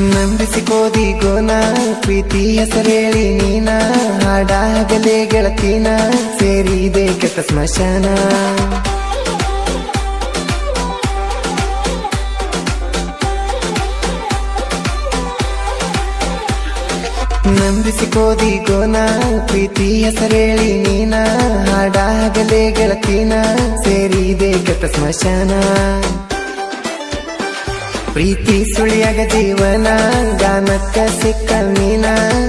ನಂಬಿಸಿಕೋದಿ ಗೋನ. ಪ್ರೀತಿ ಹೆಸರೇಳಿ ನೀನ. ಹಾಡಾಗಲೇ ಗೆಳತೀನ. ಸೇರಿದೆ ಕೆಟ್ಟ ಸ್ಮಶಾನ. ನಂಬಿಸಿಕೋದಿ ಗೋನ. ಪ್ರೀತಿ ಹೆಸರೇಳಿ ನೀನ. ಹಾಡಾಗಲೇ ಗೆಳತೀನ. ಸೇರಿದೆ ಕೆಟ್ಟ ಸ್ಮಶಾನ. ಪ್ರೀತಿ ಸುಳಿಯಾಗ ಜೀವನ, ಗಾನಕ್ಕ ಸಿಕ್ಕ ಮೀನ,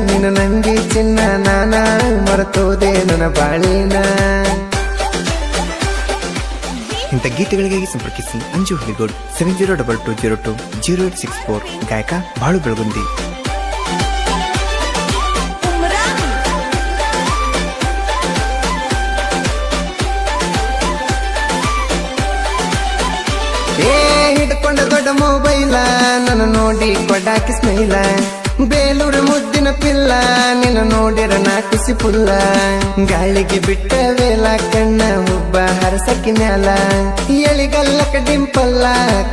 ನಿನ್ನ ನಂಬಿ ಚಿನ್ನ ನಾನ, ಮರೆತೋದೆ ನನ್ನ ಬಾಳಿನ. ಇಂಥ ಗೀತೆಗಳಿಗಾಗಿ ಸಂಪರ್ಕಿಸಿ Anju Haligod seven zero double two zero two zero eight six four ಗಾಯಕ ಬಾಳು ಬೆಳಗುಂದಿ ಮೊಬೈಲ, ನನ್ನ ನೋಡಿ ಕೊಡಾಕಿ ಸ್ಮೈಲ ಬೇಲೂರ ಮುದ್ದಿನ ಪಿಲ್ಲ, ನಿನ್ನ ನೋಡಿರ ನಾ ಖುಷಿ ಪುಲ್ಲ. ಗಾಳಿಗೆ ಬಿಟ್ಟ ವೇಲ, ಕಣ್ಣ ಒಬ್ಬ ಹರಸಕ್ಕಿ ಮ್ಯಾಲ. ಎಳಿಗಲ್ಲಕ ಡಿಂಪಲ್ಲ,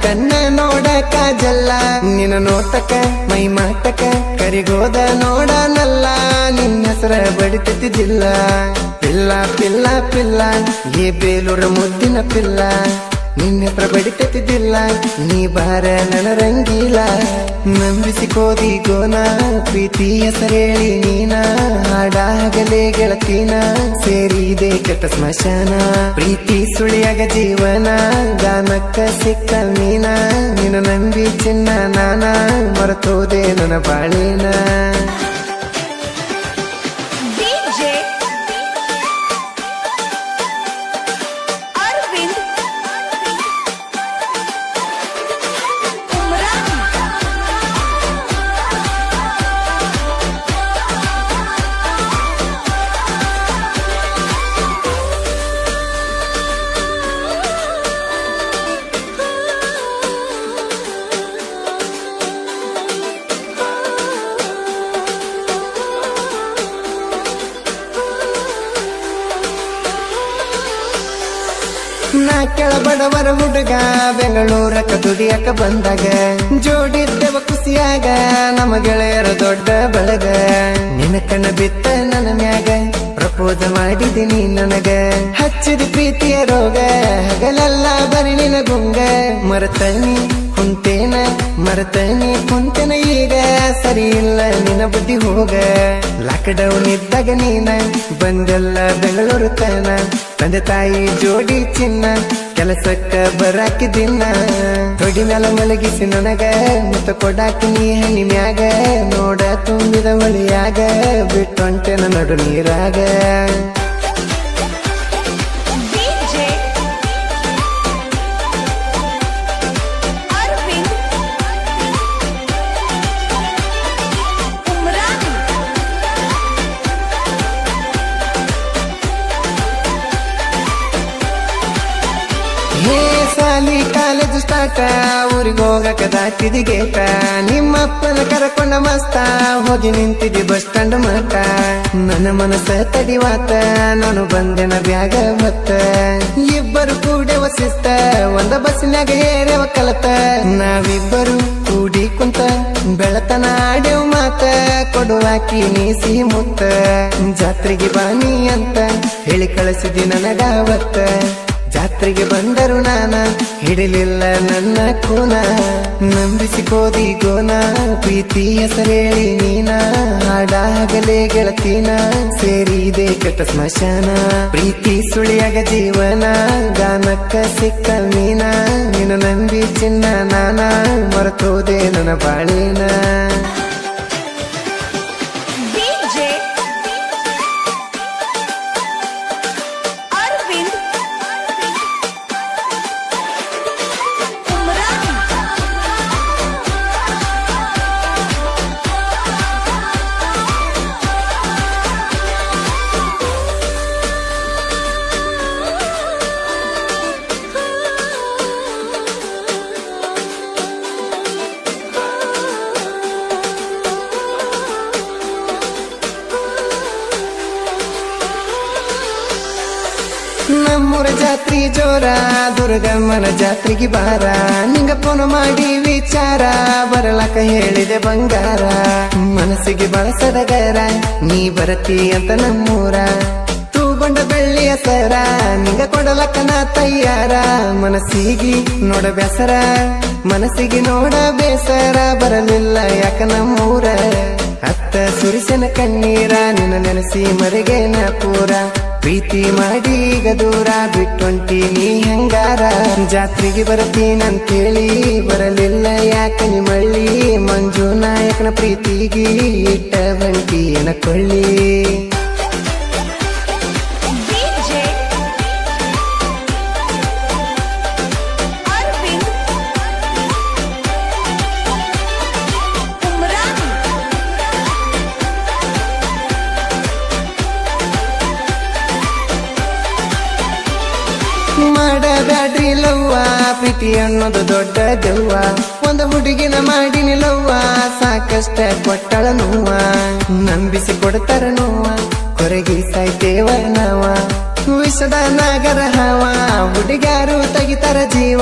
ಕಣ್ಣ ನೋಡ ಕಾಜಲ್ಲ ನಿನ್ನ ನೋಟಕ, ಮೈ ಮಾಟಕ, ಕರಿಗೋದ ನೋಡನಲ್ಲ ನಿನ್ನ ಹೆಸರ ಬಡಿತಿದ್ದಿಲ್ಲ ಪಿಲ್ಲ ಪಿಲ್ಲ ಪಿಲ್ಲ ಏ ಬೇಲೂರ ಮುದ್ದಿನ ಪಿಲ್ಲ. ನಿನ್ನ ಪ್ರಬಡಿ ಬಡಿತತಿದ್ದಿಲ್ಲ, ನೀ ಬಾರ ನನ್ನ ರಂಗೀಲ ನಂಬಿಸಿಕೋದಿ ಗೋನ ಪ್ರೀತಿ ಹೆಸರೇಳಿ ನೀನ. ಹಾಡಾಗಲೇ ಗೆಳತೀನ, ಸೇರಿದೆ ಕೆಟ್ಟ ಸ್ಮಶಾನ. ಪ್ರೀತಿ ಸುಳಿಯಾಗ ಜೀವನ, ಗಾನಕ್ಕ ಸಿಕ್ಕ ನೀನ ನಿನ್ನ ನಂಬಿ ಚಿನ್ನ ನಾನ, ಮರೆತೋದೆ ನನ್ನ ಬಾಳಿನ. ಕೆಳಬಡವರ ಹುಡುಗ ಬೆಂಗಳೂರಕ್ಕ ದುಡಿಯಕ ಬಂದಾಗ. ಜೋಡಿದ್ದೆವ ಖುಷಿಯಾಗ, ನಮ್ಮ ಗೆಳೆಯರ ದೊಡ್ಡ ಬಳಗ. ನಿನ್ನ ಕಣ್ಣ ಬಿತ್ತ ನನ್ನ ಮ್ಯಾಗ ಪ್ರಪೋದ ಮಾಡಿದಿನಿ ನನಗ. ಹಚ್ಚಿದ ಪ್ರೀತಿಯ ರೋಗ, ಹಗಲೆಲ್ಲ ಬರಿ ನಿನ ಗುಂಗ ಮರತನಿ ಕುಂತೇನ ಮರತನಿ ಕುಂತೇನ ಈಗ ಸರಿ ಇಲ್ಲ ನಿನ್ನ ಬುದ್ಧಿ ಹೋಗ. ಲಾಕ್ಡೌನ್ ಇದ್ದಾಗ ನೀನ ಬಂದೆಲ್ಲ ಬೆಂಗಳೂರು ತನ. ತಂದೆ ತಾಯಿ ಜೋಡಿ ಚಿನ್ನ, ಕೆಲಸಕ್ಕ ಬರಾಕಿ ದಿನ. ತೊಡಿ ಮ್ಯಾಲ ಮಲಗಿಸಿ ನನಗ, ಮುತ್ತ ಕೊಡಾಕಿ ನೀ ಹನಿ ಮ್ಯಾಗ. ನೋಡ ತುಂಬಿದ ಒಳಿಯಾಗ ಬಿಟ್ಟೊಂಟೆ ನಡು ನೀರಾಗ. ಸ್ಟಾರ್ಟ ಊರಿಗೆ ಹೋಗಕ ದಾಟಿದಿ ಗೇಟ ನಿಮ್ಮಪ್ಪನ ಕರಕೊಂಡ ಮಸ್ತ, ಹೋಗಿ ನಿಂತಿದ್ದಿ ಬಸ್ ಸ್ಟ್ಯಾಂಡ್ ಮಾತ ನನ್ನ ಮನಸ್ಸ ತಡಿವಾತ ನಾನು ಬಂದೆನ ಬ್ಯಾಗ ಮತ್ತ. ಇಬ್ಬರು ಕೂಡ ವಸಿಸ್ತ ಒಂದ ಬಸ್ಸಿನಾಗ ಏರೆವ ಕಲತ. ನಾವಿಬ್ಬರು ಕೂಡಿ ಕುಂತ, ಬೆಳತನ ಆಡೆವ್ ಮಾತ. ಕೊಡುವಾಕಿ ನೀಸಿ ಮುತ್ತ. ಜಾತ್ರೆಗೆ ಬಾನಿ ಅಂತ ಹೇಳಿ ಕಳಿಸಿದಿ ನನಗಾವತ್ತ ಜಾತ್ರೆಗೆ ಬಂದರು ನಾನ, ಹಿಡಿಲಿಲ್ಲ ನನ್ನ ಕೂನ. ನಂಬಿಸಿಕೋದಿ ಗೋನ ಪ್ರೀತಿ ಹೆಸರೇಳಿ ನೀನ. ಹಾಡಾಗಲೇ ಗೆಳತೀನ, ಸೇರಿದೆ ಕೆಟ್ಟ ಸ್ಮಶಾನ. ಪ್ರೀತಿ ಸುಳಿಯಾಗ ಜೀವನ, ಗಾನಕ್ಕ ಸಿಕ್ಕ ನೀನ ನೀನು ನಂಬಿ ಚಿನ್ನ ನಾನ, ಮರೆತೋದೆ ನನ್ನ ಬಾಳಿನ. ಜಾತ್ರಿ ಜೋರ, ದುರ್ಗಮ್ಮನ ಜಾತ್ರೆಗೆ ಬಾರ. ನಿಂಗ ಫೋನ್ ಮಾಡಿ ವಿಚಾರ, ಬರಲಕ ಹೇಳಿದೆ ಬಂಗಾರ. ಮನಸ್ಸಿಗೆ ಬಳಸದಗರ ನೀ ಬರತಿ ಅಂತ ನಮ್ಮೂರ. ತೂಗೊಂಡ ಬೆಳ್ಳಿಯ ಸರ ನಿಂಗ ಕೊಡಲಕ್ಕನ ತಯ್ಯಾರ ಮನಸ್ಸಿಗೆ ನೋಡ ಬೇಸರ, ಮನಸ್ಸಿಗೆ ನೋಡ ಬೇಸರ, ಬರಲಿಲ್ಲ ಯಾಕ ನಮ್ಮೂರ. ಅತ್ತ ಸುರಿಸನ ಕಣ್ಣೀರ, ನಿನ್ನ ನೆನೆಸಿ ಮರಿಗೇನ ಪೂರ. ಪ್ರೀತಿ ಮಾಡಿ ಈಗ ದೂರ ಬಿಟ್ಟೊಂಟಿ ನೀ ಹೆಂಗಾರ? ಜಾತ್ರೆಗೆ ಬರತೀನಂತೇಳಿ ಬರಲಿಲ್ಲ ಯಾಕ ಮಳ್ಳಿ ಮಂಜು ನಾಯಕನ ಪ್ರೀತಿಗೆ ಇಟ್ಟ ಬಂಟಿ ಕೊಳ್ಳಿ. ಮಾಡಬ್ಯಾಡ್ರಿ ಲವ್ವ, ಪ್ರೀತಿ ಅನ್ನೋದು ದೊಡ್ಡ ದೆವ್ವ ಒಂದು ಹುಡುಗಿನ ಮಾಡಿನಿ ಲವ್ವ, ಸಾಕಷ್ಟ ಕೊಟ್ಟಳ ನೋವ. ನಂಬಿಸಿ ಕೊಡ್ತಾರ ನೋವ, ಕೊರಗಿ ಸಾಯ್ತೇವ ನಾವ. ವಿಷದ ನಾಗರ ಹಾವ ಹುಡುಗಾರು ತೆಗಿತಾರ ಜೀವ.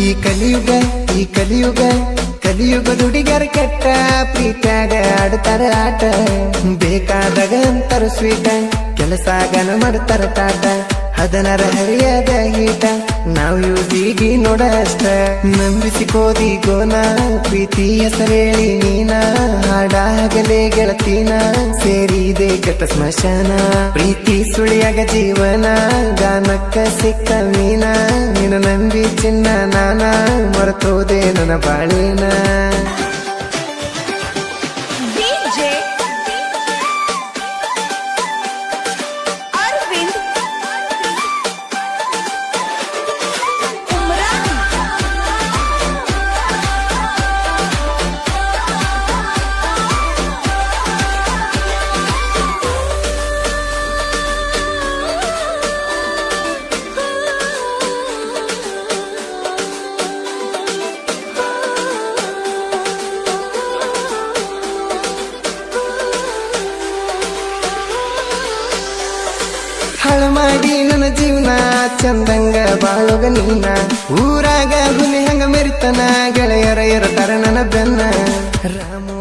ಈ ಕಲಿಯುಗ ಈ ಕಲಿಯುಗ ಕಲಿಯುಗ ದುಡಿಗರ ಕೆಟ್ಟ, ಪ್ರೀತ್ಯಾಗ ಆಡ್ತಾರ ಆಟ. ಬೇಕಾದಾಗ ಅಂತಾರ ಸ್ವೀಟ ಕೆಲಸಾಗನ ಮಾಡ್ತಾರ ಟಾಟ ಹದನರ ಹರಿಯದ ಹಿಟ ನಾವು ಯೂಸಿಗಿ ನೋಡಷ್ಟ. ನಂಬಿಸಿ ಕೋದಿ ಗೋನ ಪ್ರೀತಿ ಹೆಸರೇಳಿ ನೀನ, ಹಾಡಾಗಲೇ ಗೆಳತಿನ. ಸೇರಿದೆ ಕೆಟ್ಟ ಸ್ಮಶಾನ, ಪ್ರೀತಿ ಸುಳಿಯಾಗ ಜೀವನ, ಗಾನಕ್ಕ ಸಿಕ್ಕ ಮೀನ. ನಿನ್ನ ನಂಬಿ ಚಿನ್ನ ನಾನ, ಮರೆತೋದೆ ನನ್ನ ಬಾಳಿನ. ಹಾಳು ಮಾಡಿ ನನ್ನ ಜೀವನ ಚಂದಂಗ ಬಾಳೋಗ ನೀನ. ಊರಾಗ ಹುಲಿ ಹಂಗ ಮೆರಿತನ, ಗೆಳೆಯರ ಇರತಾರ ನನ್ನ ಬೆನ್ನ. ರಾಮು